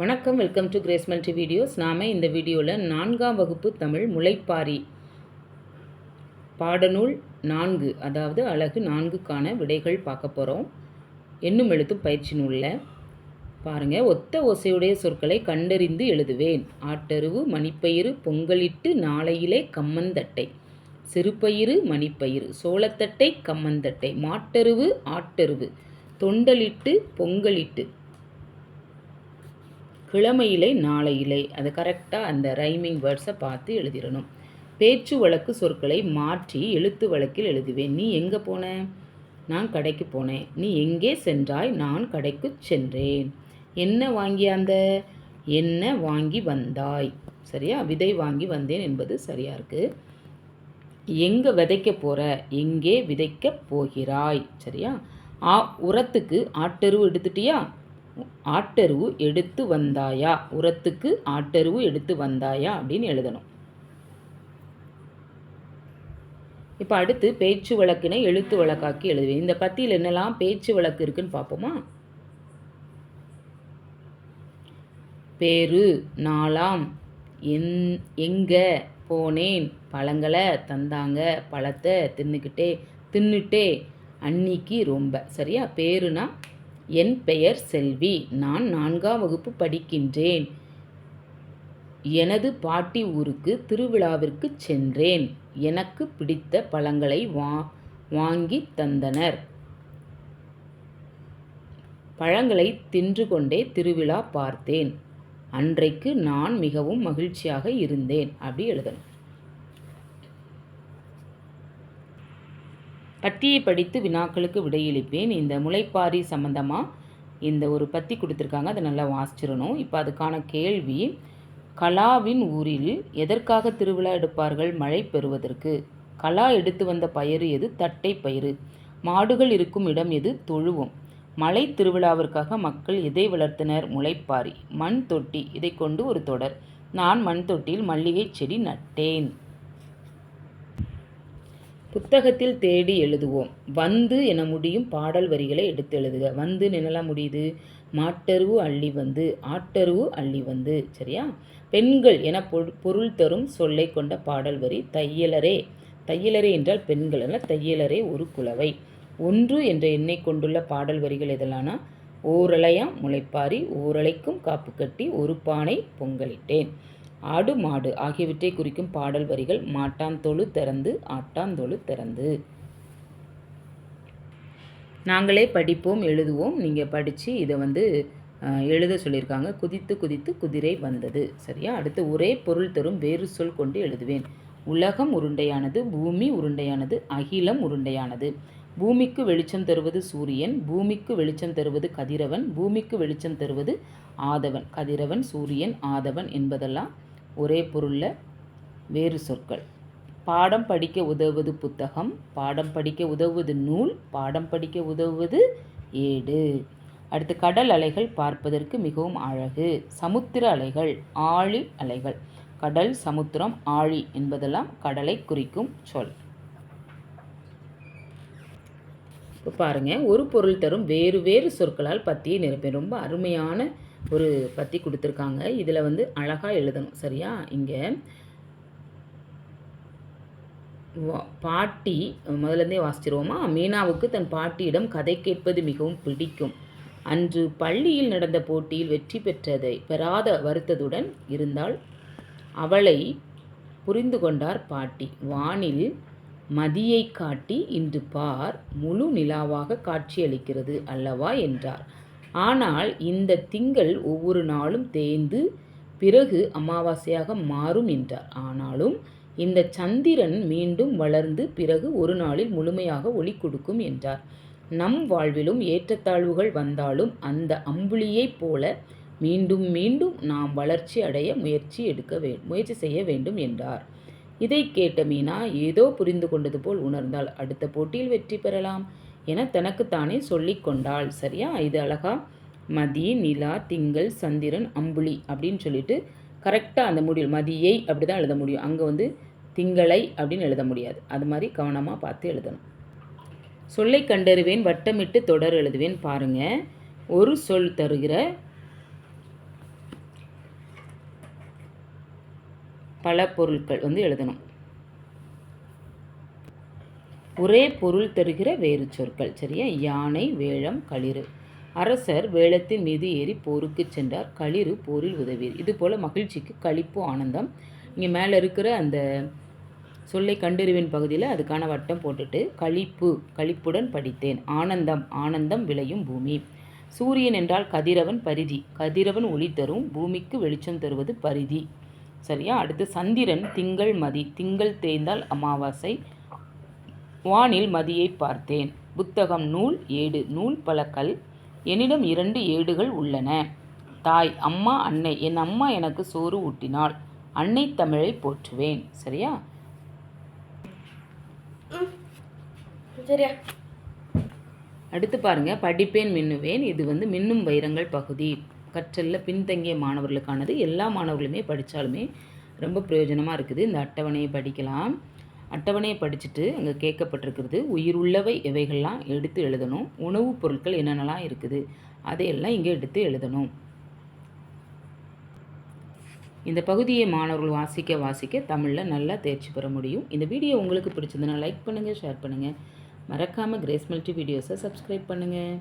வணக்கம் welcome to Grace multi videos. நாம் இந்த வீடியோவில் நான்காம் வகுப்பு தமிழ் முளைப்பாரி பாடநூல் நான்கு அதாவது அழகு நான்குக்கான விடைகள் பார்க்க போகிறோம் என்னும் எழுத்தும் பயிற்சி நூலில். பாருங்கள் ஒத்த ஓசையுடைய சொற்களை கண்டறிந்து எழுதுவேன். ஆட்டருவு மணிப்பயிறு பொங்கலிட்டு நாளையிலே கம்மந்தட்டை. சிறுபயிறு மணிப்பயிறு சோளத்தட்டை கம்மந்தட்டை. மாட்டருவு ஆட்டருவு. தொண்டலிட்டு பொங்கலிட்டு. கிழமையிலே நாளையிலே. அது கரெக்டாக அந்த ரைமிங் வேர்ட்ஸை பார்த்து எழுதிடணும். பேச்சு வழக்கு சொற்களை மாற்றி எழுத்து வழக்கில் எழுதுவேன். நீ எங்கே போன? நான் கடைக்கு போனேன். நீ எங்கே சென்றாய்? நான் கடைக்கு சென்றேன். என்ன வாங்கி அந்த? என்ன வாங்கி வந்தாய்? சரியா? விதை வாங்கி வந்தேன் என்பது சரியாக இருக்குது எங்கே விதைக்க போகிற எங்கே விதைக்க போகிறாய்? சரியா? ஆ உரத்துக்கு ஆட்டெருவு எடுத்துட்டியா? ஆட்டருவு எடுத்து வந்தாயா? உரத்துக்கு ஆட்டருவு எடுத்து வந்தாயா? அப்படின்னு எழுதணும். இப்போ அடுத்து பேச்சு வழக்கினை எழுத்து வழக்காக்கி எழுதுவேன். இந்த பத்தியில் என்னெல்லாம் பேச்சு வழக்கு இருக்குன்னு பார்ப்போமா? பேரு நாலாம் என் எங்கே போனேன் பழங்களை தந்தாங்க பழத்தை தின்னுக்கிட்டே தின்னுட்டே அன்னிக்கு ரொம்ப. சரியா? பேருனா என் பெயர் செல்வி. நான் நான்காம் வகுப்பு படிக்கின்றேன். எனது பாட்டி ஊருக்கு திருவிழாவிற்கு சென்றேன். எனக்கு பிடித்த பழங்களை வா வாங்கி தந்தனர். பழங்களை தின்று கொண்டே திருவிழா பார்த்தேன். அன்றைக்கு நான் மிகவும் மகிழ்ச்சியாக இருந்தேன். அப்படி எழுதணும். பத்தியை படித்து வினாக்களுக்கு விடையளிப்பேன். இந்த முளைப்பாரி சம்மந்தமாக இந்த ஒரு பத்தி கொடுத்துருக்காங்க. அதை நல்லா வாசிச்சிடணும். இப்போ அதுக்கான கேள்வி கலாவின் ஊரில் எதற்காக திருவிழா எடுப்பார்கள் மழை பெறுவதற்கு? கலா எடுத்து வந்த பயிறு எது? தட்டை பயிறு. மாடுகள் இருக்கும் இடம் எது? தொழுவம். மலை திருவிழாவிற்காக மக்கள் எதை வளர்த்தனர்? முளைப்பாரி. மண் தொட்டி. இதை கொண்டு ஒரு தொடர். நான் மண் தொட்டியில் மல்லிகை செடி நட்டேன். புத்தகத்தில் தேடி எழுதுவோம். வந்து என முடியும் பாடல் வரிகளை எடுத்து எழுதுக. வந்து என்னெல்லாம் முடியுது? மாட்டருவு அள்ளி வந்து ஆட்டருவு அள்ளி வந்து சரியா? பெண்கள் என பொருள் தரும் சொல்லை கொண்ட பாடல் வரி தையலரே. தையலரே என்றால் பெண்கள் அல்ல தையலரே ஒரு குலவை. ஒன்று என்ற எண்ணை கொண்டுள்ள பாடல் வரிகள் எதெல்லாம்னா ஓரலையாம் முளைப்பாரி ஓரலைக்கும் காப்பு கட்டி ஒரு பானை பொங்கலிட்டேன் ஆடு மாடு ஆகியவற்றை குறிக்கும் பாடல் வரிகள் மாட்டாந்தொழு திறந்து ஆட்டாந்தொழு திறந்து. நாங்களே படிப்போம் எழுதுவோம். நீங்கள் படித்து இதை வந்து எழுத சொல்லியிருக்காங்க. குதித்து குதித்து குதிரை வந்தது. சரியா? அடுத்து ஒரே பொருள் தரும் வேறு சொல் கொண்டு எழுதுவேன். உலகம் உருண்டையானது பூமி உருண்டையானது அகிலம் உருண்டையானது. பூமிக்கு வெளிச்சம் தருவது சூரியன் பூமிக்கு வெளிச்சம் தருவது கதிரவன் பூமிக்கு வெளிச்சம் தருவது ஆதவன். கதிரவன் சூரியன் ஆதவன் என்பதெல்லாம் ஒரே பொருளில் வேறு சொற்கள். பாடம் படிக்க உதவுவது புத்தகம் பாடம் படிக்க உதவுவது நூல் பாடம் படிக்க உதவுவது ஏடு. அடுத்து கடல் அலைகள் பார்ப்பதற்கு மிகவும் அழகு. சமுத்திர அலைகள் ஆழி அலைகள். கடல் சமுத்திரம் ஆழி என்பதெல்லாம் கடலை குறிக்கும் சொல். இப்போ பாருங்கள் ஒரு பொருள் தரும் வேறு வேறு சொற்களால் பற்றியை நிரப்பி ரொம்ப அருமையான ஒரு பத்தி கொடுத்துருக்காங்க. இதில் வந்து அழகாக எழுதணும். சரியா? இங்கே பாட்டி முதலேருந்தே வாசிச்சிருவோமா? மீனாவுக்கு தன் பாட்டியிடம் கதை கேட்பது மிகவும் பிடிக்கும். அன்று பள்ளியில் நடந்த போட்டியில் வெற்றி பெற்றதை பெறாத வருத்ததுடன் இருந்தால் அவளை புரிந்து கொண்டார் பாட்டி. வானில் மதியை காட்டி இன்று பார் முழு நிலாவாக காட்சியளிக்கிறது அல்லவா? என்றார். ஆனால் இந்த திங்கள் ஒவ்வொரு நாளும் தேய்ந்து பிறகு அமாவாசையாக மாறும் என்றார். ஆனாலும் இந்த சந்திரன் மீண்டும் வளர்ந்து பிறகு ஒரு நாளில் முழுமையாக ஒளி கொடுக்கும் என்றார். நம் வாழ்விலும் ஏற்றத்தாழ்வுகள் வந்தாலும் அந்த அம்புலியைப் போல மீண்டும் மீண்டும் நாம் வளர்ச்சி அடைய முயற்சி எடுக்க வே முயற்சி செய்ய வேண்டும் என்றார். இதை கேட்ட மீனா ஏதோ புரிந்து கொண்டது போல் உணர்ந்தால் அடுத்த போட்டியில் வெற்றி பெறலாம். என தனக்குத்தானே சொல்லி கொண்டாள். சரியா? இது அழகா? மதி நிலா திங்கள் சந்திரன் அம்புலி அப்படின்னு சொல்லிட்டு கரெக்டாக அந்த முடியும் மதியை அப்படி தான் எழுத முடியும். அங்கே வந்து திங்களை அப்படின்னு எழுத முடியாது. அது மாதிரி கவனமாக பார்த்து எழுதணும். சொல்லை கண்டறிவேன் வட்டமிட்டு தொடர் எழுதுவேன். பாருங்கள் ஒரு சொல் தருகிற பல பொருட்கள் வந்து எழுதணும். ஒரே பொருள் தருகிற வேறு சொற்கள். சரியா? யானை வேழம் களிறு. அரசர் வேளத்தின் மீது ஏறி போருக்கு சென்றார். களிறு போரில் உதவியது இது போல் மகிழ்ச்சிக்கு களிப்பு ஆனந்தம். இங்கே மேலே இருக்கிற அந்த சொல்லை கண்டறிவின் பகுதியில் அதுக்கான வட்டம் போட்டுட்டு களிப்பு களிப்புடன் படித்தேன். ஆனந்தம் ஆனந்தம் விளையும் பூமி. சூரியன் என்றால் கதிரவன் பரிதி. கதிரவன் ஒளி தரும் பூமிக்கு வெளிச்சம் தருவது பரிதி. சரியா? அடுத்து சந்திரன் திங்கள் மதி. திங்கள் தேய்ந்தால் அமாவாசை. வானில் மதியை பார்த்தேன். புத்தகம் நூல் ஏடு நூல் பழக்கல். என்னிடம் இரண்டு ஏடுகள் உள்ளன. தாய் அம்மா அன்னை. என் அம்மா எனக்கு சோறு ஊட்டினாள். அன்னை தமிழை போற்றுவேன். சரியா? சரியா. அடுத்து பாருங்க. படிப்பேன் மின்னுவேன். இது வந்து மின்னும் வைரங்கள் பகுதி. கற்றல்ல பின்தங்கிய மாணவர்களுக்கானது. எல்லா மாணவர்களுமே படித்தாலுமே ரொம்ப பிரயோஜனமாக இருக்குது. இந்த அட்டவணையை படிக்கலாம். அட்டவணையை படிச்சுட்டு அங்கே கேட்கப்பட்டிருக்கிறது உயிருள்ளவை எவைகள்லாம்? எடுத்து எழுதணும். உணவுப் பொருட்கள் என்னென்னலாம் இருக்குது? அதையெல்லாம் இங்கே எடுத்து எழுதணும். இந்த பகுதியை மாணவர்கள் வாசிக்க வாசிக்க தமிழில் நல்லா தேர்ச்சி பெற முடியும். இந்த வீடியோ உங்களுக்கு பிடிச்சிருந்தனா லைக் பண்ணுங்கள் ஷேர் பண்ணுங்கள் மறக்காமல் கிரேஸ் மல்டி வீடியோஸை சப்ஸ்கிரைப் பண்ணுங்கள்